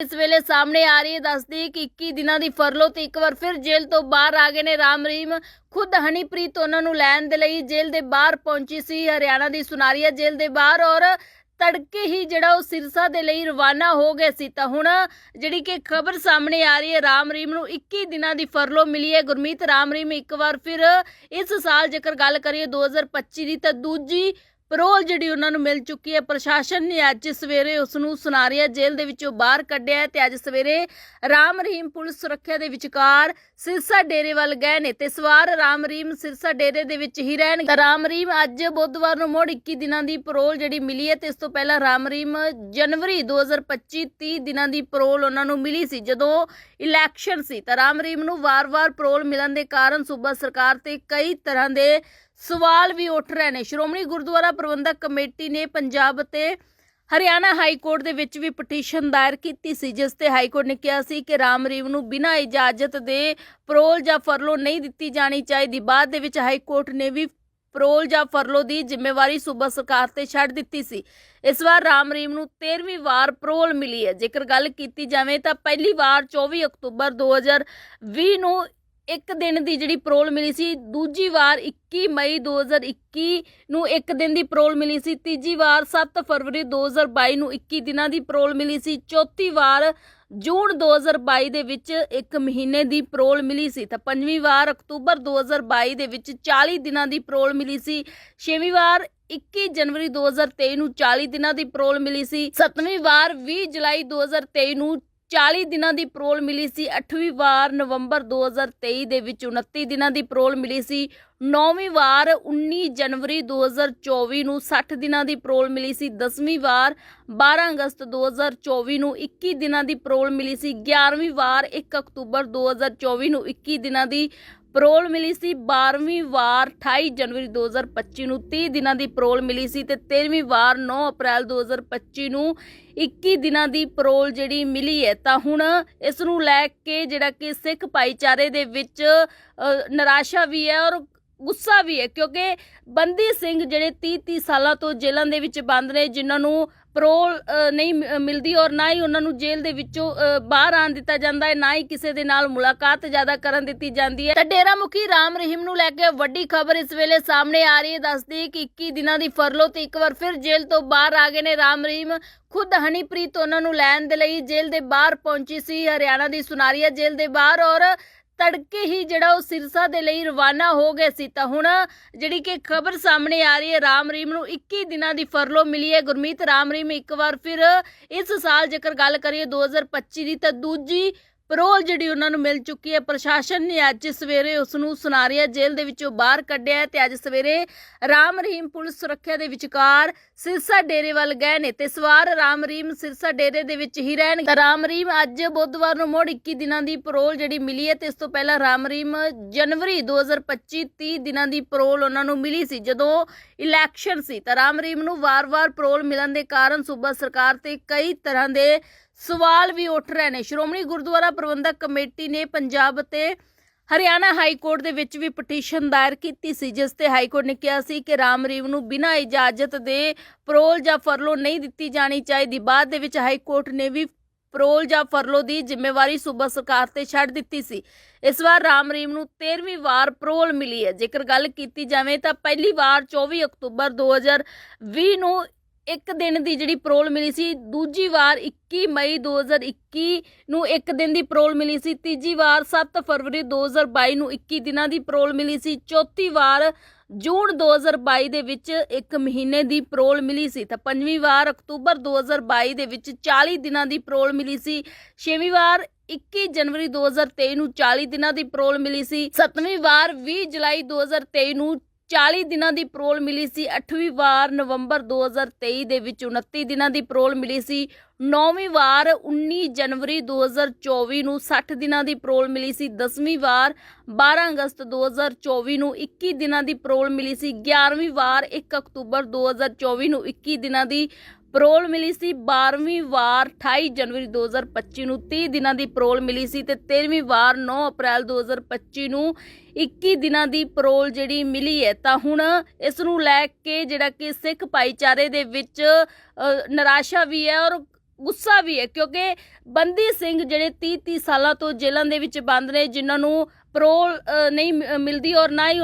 ਇਸ ਵੇਲੇ ਸਾਹਮਣੇ ਆ ਰਹੀ ਹੈ, ਦੱਸਦੀ ਕਿ 21 ਦਿਨਾਂ ਦੀ ਫਰਲੋ ਤੇ ਇੱਕ ਵਾਰ ਫਿਰ ਜੇਲ੍ਹ ਤੋਂ ਬਾਹਰ ਆ ਗਏ ਨੇ। ਰਾਮ ਰਹੀਮ ਖੁਦ ਹਨੀਪ੍ਰੀਤ ਉਹਨਾਂ ਨੂੰ ਲੈਣ ਦੇ ਲਈ ਜੇਲ੍ਹ ਦੇ ਬਾਹਰ ਪਹੁੰਚੀ ਸੀ। ਹਰਿਆਣਾ ਦੀ ਸੁਨਾਰੀਆ ਜੇਲ੍ਹ ਦੇ ਬਾਹਰ ਔਰ ਤੜਕੇ ਹੀ ਜਿਹੜਾ ਉਹ ਸਿਰਸਾ ਦੇ ਲਈ ਰਵਾਨਾ ਹੋ ਗਏ ਸੀ। ਤਾਂ ਹੁਣ ਜਿਹੜੀ ਕਿ ਖਬਰ ਸਾਹਮਣੇ ਆ ਰਹੀ ਹੈ, ਰਾਮ ਰੀਮ ਨੂੰ 21 ਦਿਨਾਂ ਦੀ ਫਰਲੋ ਮਿਲੀ ਹੈ। ਗੁਰਮੀਤ, ਰਾਮ ਰੀਮ ਇੱਕ ਵਾਰ ਫਿਰ ਇਸ ਸਾਲ ਜੇਕਰ ਗੱਲ ਕਰੀਏ 2025 ਦੀ ਤਾਂ ਦੂਜੀ ਪਰੋਲ ਜਿਹੜੀ ਉਹਨਾਂ ਨੂੰ ਮਿਲ ਚੁੱਕੀ ਹੈ, ਪ੍ਰਸ਼ਾਸਨ ਨੇ ਅੱਜ ਸਵੇਰੇ ਉਸ ਨੂੰ ਸੁਨਾਰੀਆ ਜੇਲ੍ਹ ਦੇ ਵਿੱਚੋਂ ਬਾਹਰ ਕੱਢਿਆ ਤੇ ਅੱਜ ਸਵੇਰੇ ਰਾਮ ਰਹੀਮ ਪੁਲਿਸ ਸੁਰੱਖਿਆ ਦੇ ਵਿਚਕਾਰ ਸਿਰਸਾ ਡੇਰੇ ਵੱਲ ਗਏ ਨੇ ਤੇ ਸਵਾਰ ਰਾਮ ਰਹੀਮ ਸਿਰਸਾ ਡੇਰੇ ਦੇ ਵਿੱਚ ਹੀ ਰਹਿਣ ਰਾਮ ਰਹੀਮ ਅੱਜ ਬੁੱਧਵਾਰ ਨੂੰ ਮੁੜ 21 ਦਿਨਾਂ ਦੀ ਪਰੋਲ ਜਿਹੜੀ ਮਿਲੀ ਹੈ ਤੇ ਇਸ ਤੋਂ ਪਹਿਲਾਂ ਰਾਮ ਰਹੀਮ ਜਨਵਰੀ 2025 30 ਦਿਨਾਂ ਦੀ ਪਰੋਲ ਉਹਨਾਂ ਨੂੰ ਮਿਲੀ ਸੀ, ਜਦੋਂ ਇਲੈਕਸ਼ਨ ਸੀ। ਤਾਂ ਰਾਮ ਰਹੀਮ ਨੂੰ ਵਾਰ-ਵਾਰ ਪਰੋਲ ਮਿਲਣ ਦੇ ਕਾਰਨ ਸੂਬਾ ਸਰਕਾਰ ਤੇ ਕਈ ਤਰ੍ਹਾਂ ਦੇ ਸਵਾਲ ਵੀ ਉੱਠ ਰਹੇ ਨੇ। ਸ਼੍ਰੋਮਣੀ ਗੁਰਦੁਆਰਾ ਪ੍ਰਬੰਧਕ ਕਮੇਟੀ ਨੇ ਪੰਜਾਬ ਅਤੇ ਹਰਿਆਣਾ ਹਾਈ ਕੋਰਟ ਦੇ ਵਿੱਚ ਵੀ ਪਟੀਸ਼ਨ ਦਾਇਰ ਕੀਤੀ ਸੀ, ਜਿਸ ਤੇ ਹਾਈ ਕੋਰਟ ਨੇ ਕਿਹਾ ਸੀ ਕਿ ਰਾਮ ਰਹੀਮ ਨੂੰ ਬਿਨਾਂ ਇਜਾਜ਼ਤ ਦੇ ਪਰੋਲ ਜਾਂ ਫਰਲੋ ਨਹੀਂ ਦਿੱਤੀ ਜਾਣੀ ਚਾਹੀਦੀ। ਬਾਅਦ ਦੇ ਵਿੱਚ ਹਾਈ ਕੋਰਟ ਨੇ ਵੀ ਪਰੋਲ ਜਾਂ ਫਰਲੋ ਦੀ ਜ਼ਿੰਮੇਵਾਰੀ ਸੂਬਾ ਸਰਕਾਰ ਤੇ ਛੱਡ ਦਿੱਤੀ ਸੀ। ਇਸ ਵਾਰ ਰਾਮ ਰਹੀਮ ਨੂੰ 13ਵੀਂ ਵਾਰ ਪਰੋਲ ਮਿਲੀ ਹੈ। ਜੇਕਰ ਗੱਲ ਕੀਤੀ ਜਾਵੇ ਤਾਂ ਪਹਿਲੀ ਵਾਰ 24 ਅਕਤੂਬਰ 2020 ਨੂੰ ਇੱਕ ਦਿਨ ਦੀ ਜਿਹੜੀ ਪਰੋਲ ਮਿਲੀ ਸੀ, ਦੂਜੀ ਵਾਰ 21 ਮਈ 2021 ਨੂੰ ਇੱਕ ਦਿਨ ਦੀ ਪਰੋਲ ਮਿਲੀ ਸੀ, ਤੀਜੀ ਵਾਰ 7 ਫਰਵਰੀ 2022 ਨੂੰ 21 ਦਿਨਾਂ ਦੀ ਪਰੋਲ ਮਿਲੀ ਸੀ, ਚੌਥੀ ਵਾਰ ਜੂਨ 2022 ਦੇ ਵਿੱਚ ਇੱਕ ਮਹੀਨੇ ਦੀ ਪਰੋਲ ਮਿਲੀ ਸੀ, ਤਾਂ ਪੰਜਵੀਂ ਵਾਰ ਅਕਤੂਬਰ 2022 ਦੇ ਵਿੱਚ 40 ਦਿਨਾਂ ਦੀ ਪਰੋਲ ਮਿਲੀ ਸੀ, ਛੇਵੀਂ ਵਾਰ 21 ਜਨਵਰੀ 2023 ਨੂੰ 40 ਦਿਨਾਂ ਦੀ ਪਰੋਲ ਮਿਲੀ ਸੀ, ਸੱਤਵੀਂ ਵਾਰ 20 ਜੁਲਾਈ 2023 ਨੂੰ 40 ਦਿਨਾਂ ਦੀ ਪਰੋਲ ਮਿਲੀ ਸੀ। 8ਵੀਂ ਵਾਰ ਨਵੰਬਰ 2023 ਦੇ ਵਿੱਚ 29 ਦਿਨਾਂ ਦੀ ਪਰੋਲ ਮਿਲੀ ਸੀ। 9ਵੀਂ ਵਾਰ 19 ਜਨਵਰੀ 2024 ਨੂੰ 60 ਦਿਨਾਂ ਦੀ ਪਰੋਲ ਮਿਲੀ ਸੀ। 10ਵੀਂ ਵਾਰ 12 ਅਗਸਤ 2024 ਨੂੰ 21 ਦਿਨਾਂ ਦੀ ਪਰੋਲ ਮਿਲੀ ਸੀ। 11ਵੀਂ ਵਾਰ 1 ਅਕਤੂਬਰ 2024 ਨੂੰ 21 ਦਿਨਾਂ ਦੀ ਪਰੋਲ ਮਿਲੀ ਸੀ 12ਵੀਂ ਵਾਰ 28 ਜਨਵਰੀ 2025 ਨੂੰ 30 ਦਿਨਾਂ ਦੀ ਪਰੋਲ ਮਿਲੀ ਸੀ ਤੇ 13ਵੀਂ ਵਾਰ 9 ਅਪ੍ਰੈਲ 2025 ਨੂੰ 21 ਦਿਨਾਂ ਦੀ ਪਰੋਲ ਜਿਹੜੀ ਮਿਲੀ ਹੈ। ਤਾਂ ਹੁਣ ਇਸ ਨੂੰ ਲੈ ਕੇ ਜਿਹੜਾ ਕਿ ਸਿੱਖ ਭਾਈਚਾਰੇ ਦੇ ਵਿੱਚ ਨਿਰਾਸ਼ਾ ਵੀ ਹੈ ਔਰ ਗੁੱਸਾ ਵੀ ਹੈ, ਕਿਉਂਕਿ ਬੰਦੀ ਸਿੰਘ ਜਿਹੜੇ 30 30 ਸਾਲਾਂ ਤੋਂ ਜੇਲ੍ਹਾਂ ਦੇ ਵਿੱਚ ਬੰਦ ਨੇ, ਜਿਨ੍ਹਾਂ ਨੂੰ ਪਰੋਲ ਨਹੀਂ ਮਿਲਦੀ ਔਰ ਨਾ ਹੀ ਉਹਨਾਂ ਨੂੰ ਜੇਲ੍ਹ ਦੇ ਵਿੱਚੋਂ ਬਾਹਰ ਆਣ ਦਿੱਤਾ ਜਾਂਦਾ ਹੈ, ਨਾ ਹੀ ਕਿਸੇ ਦੇ ਨਾਲ ਮੁਲਾਕਾਤ ਜ਼ਿਆਦਾ ਕਰਨ ਦਿੱਤੀ ਜਾਂਦੀ ਹੈ। ਤਾਂ ਡੇਰਾ ਮੁਖੀ ਰਾਮ ਰਹੀਮ ਨੂੰ ਲੈ ਕੇ ਵੱਡੀ ਖਬਰ ਇਸ ਵੇਲੇ ਸਾਹਮਣੇ ਆ ਰਹੀ ਹੈ, ਦੱਸਦੀ ਕਿ 21 ਦਿਨਾਂ ਦੀ ਫਰਲੋ ਤੇ ਇੱਕ ਵਾਰ ਫਿਰ ਜੇਲ੍ਹ ਤੋਂ ਬਾਹਰ ਆ ਗਏ ਨੇ। ਰਾਮ ਰਹੀਮ ਖੁਦ ਹਨੀਪ੍ਰੀਤ, ਉਹਨਾਂ ਨੂੰ ਲੈਣ ਦੇ ਲਈ ਜੇਲ੍ਹ ਦੇ ਬਾਹਰ ਪਹੁੰਚੀ ਸੀ। ਹਰਿਆਣਾ ਦੀ ਸੁਨਾਰੀਆ ਜੇਲ੍ਹ ਦੇ ਬਾਹਰ ਔਰ ਤੜਕੇ ਹੀ ਜਿਹੜਾ ਉਹ ਸਿਰਸਾ ਦੇ ਲਈ ਰਵਾਨਾ ਹੋ ਗਏ ਸੀ। ਤਾਂ ਹੁਣ ਜਿਹੜੀ ਕਿ ਖਬਰ ਸਾਹਮਣੇ ਆ ਰਹੀ ਹੈ ਰਾਮ ਰੀਮ ਨੂੰ 21 ਦਿਨਾਂ ਦੀ ਫਰਲੋ ਮਿਲੀ ਹੈ। ਗੁਰਮੀਤ ਰਾਮ ਰੀਮ ਇੱਕ ਵਾਰ ਫਿਰ ਇਸ ਸਾਲ ਜੇਕਰ ਗੱਲ ਕਰੀਏ 2025 ਦੀ ਤਾਂ ਦੂਜੀ ਪਰੋਲ ਜਿਹੜੀ ਉਹਨਾਂ ਨੂੰ ਮਿਲ ਚੁੱਕੀ ਹੈ, ਪ੍ਰਸ਼ਾਸਨ ਨੇ ਅੱਜ ਸਵੇਰੇ ਉਸ ਨੂੰ ਸੁਨਾਰੀਆ ਜੇਲ੍ਹ ਦੇ ਵਿੱਚੋਂ ਬਾਹਰ ਕੱਢਿਆ ਤੇ ਅੱਜ ਸਵੇਰੇ ਰਾਮ ਰਹੀਮ ਪੁਲਿਸ ਸੁਰੱਖਿਆ ਦੇ ਵਿਚਕਾਰ ਸਿਰਸਾ ਡੇਰੇ ਵੱਲ ਗਏ ਨੇ ਤੇ ਸਵਾਰ ਰਾਮ ਰਹੀਮ ਸਿਰਸਾ ਡੇਰੇ ਦੇ ਵਿੱਚ ਹੀ ਰਹਿਣ ਰਾਮ ਰਹੀਮ ਅੱਜ ਬੁੱਧਵਾਰ ਨੂੰ ਮੁੜ 21 ਦਿਨਾਂ ਦੀ ਪਰੋਲ ਜਿਹੜੀ ਮਿਲੀ ਹੈ ਤੇ ਇਸ ਤੋਂ ਪਹਿਲਾਂ ਰਾਮ ਰਹੀਮ ਜਨਵਰੀ 2025 30 ਦਿਨਾਂ ਦੀ ਪਰੋਲ ਉਹਨਾਂ ਨੂੰ ਮਿਲੀ ਸੀ, ਜਦੋਂ ਇਲੈਕਸ਼ਨ ਸੀ। ਤਾਂ ਰਾਮ ਰਹੀਮ ਨੂੰ ਵਾਰ-ਵਾਰ ਪਰੋਲ ਮਿਲਣ ਦੇ ਕਾਰਨ ਸੂਬਾ ਸਰਕਾਰ ਤੇ ਕਈ ਤਰ੍ਹਾਂ ਦੇ ਸਵਾਲ ਵੀ ਉੱਠ ਰਹੇ ਨੇ। ਸ਼੍ਰੋਮਣੀ ਗੁਰਦੁਆਰਾ ਪ੍ਰਬੰਧਕ ਕਮੇਟੀ ਨੇ ਪੰਜਾਬ ਅਤੇ ਹਰਿਆਣਾ ਹਾਈ ਕੋਰਟ ਦੇ ਵਿੱਚ ਵੀ ਪਟੀਸ਼ਨ ਦਾਇਰ ਕੀਤੀ ਸੀ, ਜਿਸ ਤੇ ਹਾਈ ਕੋਰਟ ਨੇ ਕਿਹਾ ਸੀ ਕਿ ਰਾਮ ਰਹੀਮ ਨੂੰ ਬਿਨਾਂ ਇਜਾਜ਼ਤ ਦੇ ਪਰੋਲ ਜਾਂ ਫਰਲੋ ਨਹੀਂ ਦਿੱਤੀ ਜਾਣੀ ਚਾਹੀਦੀ। ਬਾਅਦ ਦੇ ਵਿੱਚ ਹਾਈ ਕੋਰਟ ਨੇ ਵੀ ਪਰੋਲ ਜਾਂ ਫਰਲੋ ਦੀ ਜ਼ਿੰਮੇਵਾਰੀ ਸੂਬਾ ਸਰਕਾਰ ਤੇ ਛੱਡ ਦਿੱਤੀ ਸੀ। ਇਸ ਵਾਰ ਰਾਮ ਰਹੀਮ ਨੂੰ 13ਵੀਂ ਵਾਰ ਪਰੋਲ ਮਿਲੀ ਹੈ। ਜੇਕਰ ਗੱਲ ਕੀਤੀ ਜਾਵੇ ਤਾਂ ਪਹਿਲੀ ਵਾਰ 24 ਅਕਤੂਬਰ 2020 ਨੂੰ ਇੱਕ ਦਿਨ ਦੀ ਜਿਹੜੀ ਪਰੋਲ ਮਿਲੀ ਸੀ, ਦੂਜੀ ਵਾਰ 21 ਮਈ 2021 ਨੂੰ ਇੱਕ ਦਿਨ ਦੀ ਪਰੋਲ ਮਿਲੀ ਸੀ, ਤੀਜੀ ਵਾਰ 7 ਫਰਵਰੀ 2022 ਨੂੰ 21 ਦਿਨਾਂ ਦੀ ਪਰੋਲ ਮਿਲੀ ਸੀ, ਚੌਥੀ ਵਾਰ ਜੂਨ 2022 ਦੇ ਵਿੱਚ ਇੱਕ ਮਹੀਨੇ ਦੀ ਪਰੋਲ ਮਿਲੀ ਸੀ, ਤਾਂ ਪੰਜਵੀਂ ਵਾਰ ਅਕਤੂਬਰ 2022 ਦੇ ਵਿੱਚ 40 ਦਿਨਾਂ ਦੀ ਪਰੋਲ ਮਿਲੀ ਸੀ, ਛੇਵੀਂ ਵਾਰ 21 ਜਨਵਰੀ 2023 ਨੂੰ 40 ਦਿਨਾਂ ਦੀ ਪਰੋਲ ਮਿਲੀ ਸੀ, ਸੱਤਵੀਂ ਵਾਰ 20 ਜੁਲਾਈ 2023 ਨੂੰ 40 ਦਿਨਾਂ ਦੀ ਪਰੋਲ ਮਿਲੀ ਸੀ। 8ਵੀਂ ਵਾਰ ਨਵੰਬਰ 2023 ਦੇ ਵਿੱਚ 29 ਦਿਨਾਂ ਦੀ ਪਰੋਲ ਮਿਲੀ ਸੀ। 9ਵੀਂ ਵਾਰ 19 ਜਨਵਰੀ 2024 ਨੂੰ 60 ਦਿਨਾਂ ਦੀ ਪਰੋਲ ਮਿਲੀ ਸੀ। 10ਵੀਂ ਵਾਰ 12 ਅਗਸਤ 2024 ਨੂੰ 21 ਦਿਨਾਂ ਦੀ ਪਰੋਲ ਮਿਲੀ ਸੀ। 11ਵੀਂ ਵਾਰ 1 ਅਕਤੂਬਰ 2024 ਨੂੰ 21 ਦਿਨਾਂ ਦੀ ਪਰੋਲ ਮਿਲੀ ਸੀ 12ਵੀਂ ਵਾਰ 28 ਜਨਵਰੀ 2025 ਨੂੰ 30 ਦਿਨਾਂ ਦੀ ਪਰੋਲ ਮਿਲੀ ਸੀ ਤੇ 13ਵੀਂ ਵਾਰ 9 ਅਪ੍ਰੈਲ 2025 ਨੂੰ 21 ਦਿਨਾਂ ਦੀ ਪਰੋਲ ਜਿਹੜੀ ਮਿਲੀ ਹੈ। ਤਾਂ ਹੁਣ ਇਸ ਨੂੰ ਲੈ ਕੇ ਜਿਹੜਾ ਕਿ ਸਿੱਖ ਭਾਈਚਾਰੇ ਦੇ ਵਿੱਚ ਨਿਰਾਸ਼ਾ ਵੀ ਹੈ ਔਰ ਗੁੱਸਾ ਵੀ ਹੈ ਕਿਉਂਕਿ ਬੰਦੀ ਸਿੰਘ ਜਿਹੜੇ 30 30 ਸਾਲਾਂ ਤੋਂ ਜੇਲ੍ਹਾਂ ਦੇ ਵਿੱਚ ਬੰਦ ਨੇ, ਜਿਨ੍ਹਾਂ ਨੂੰ ਪਰੋਲ ਨਹੀਂ ਮਿਲਦੀ ਔਰ ਨਾ ਹੀ